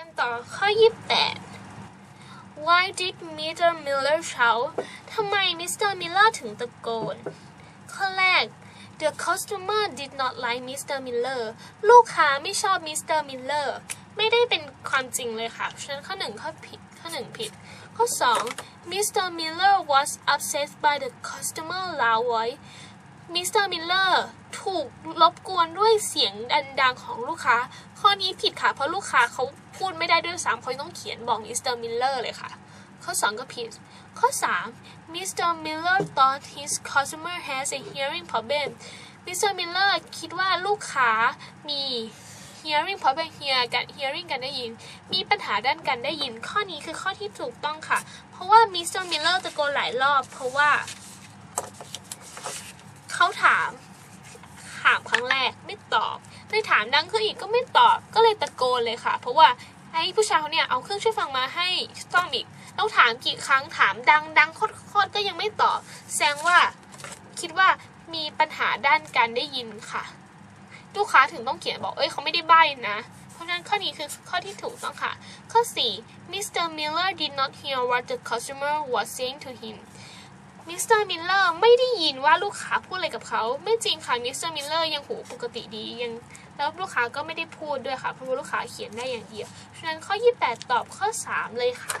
กันต่อข้อ 28 Why did Mr. Miller shout ทำไม Mr. Miller ถึงตะโกน ข้อแรก The customer did not like Mr. Miller ลูกค้าไม่ชอบ Mr. Miller ไม่ได้เป็นความจริงเลยค่ะฉะนั้นข้อหนึ่งข้อผิด ข้อหนึ่งผิด ข้อสอง Mr. Miller was upset by the customer loud voice มิส ถูกรบกวนด้วยเสียงดังๆของลูกค้า ข้อนี้ผิดค่ะ เพราะลูกค้าเขาพูดไม่ได้ด้วยซ้ำเขาต้องเขียนบอกมิสเตอร์มิลเลอร์เลยค่ะ ข้อ 2 ก็ผิด ข้อ 3 Mr. Miller thought his customer has a hearing problem Mr. Miller คิดว่าลูกค้ามี hearing problem hear กัน hearing กันได้ยิน มีปัญหาด้านการได้ยิน ข้อนี้คือข้อที่ถูกต้องค่ะ เพราะว่า Mr. Miller ตะโกนหลายรอบ เพราะว่าถาม ถามครั้งแรก ไม่ตอบเลยถามดังขึ้นอีกก็ไม่ตอบ ก็เลยตะโกนเลยค่ะ เพราะว่าไอ้ผู้ชายคนเนี้ยเอาเครื่องช่วยฟังมาให้ซ่อมอีกต้องถามกี่ครั้งถามดังดังโคตรก็ยังไม่ตอบ แสดงว่าคิดว่ามีปัญหาด้านการได้ยินค่ะลูกค้าถึงต้องเขียนบอกเอ้ยเขาไม่ได้ใบ้นะเพราะฉะนั้นข้อนี้คือข้อที่ถูกต้องค่ะ ข้อ 4 Mr. Miller did not hear what the customer was saying to him มิสเตอร์มิลเลอร์ไม่ได้ยินว่าลูกค้าพูดอะไรกับเขาไม่จริงค่ะมิสเตอร์มิลเลอร์ยังหูปกติดียังแล้วลูกค้าก็ไม่ได้พูดด้วยค่ะเพราะว่าลูกค้าเขียนได้อย่างเดียวฉะนั้นข้อ 28 ตอบข้อ 3 เลยค่ะ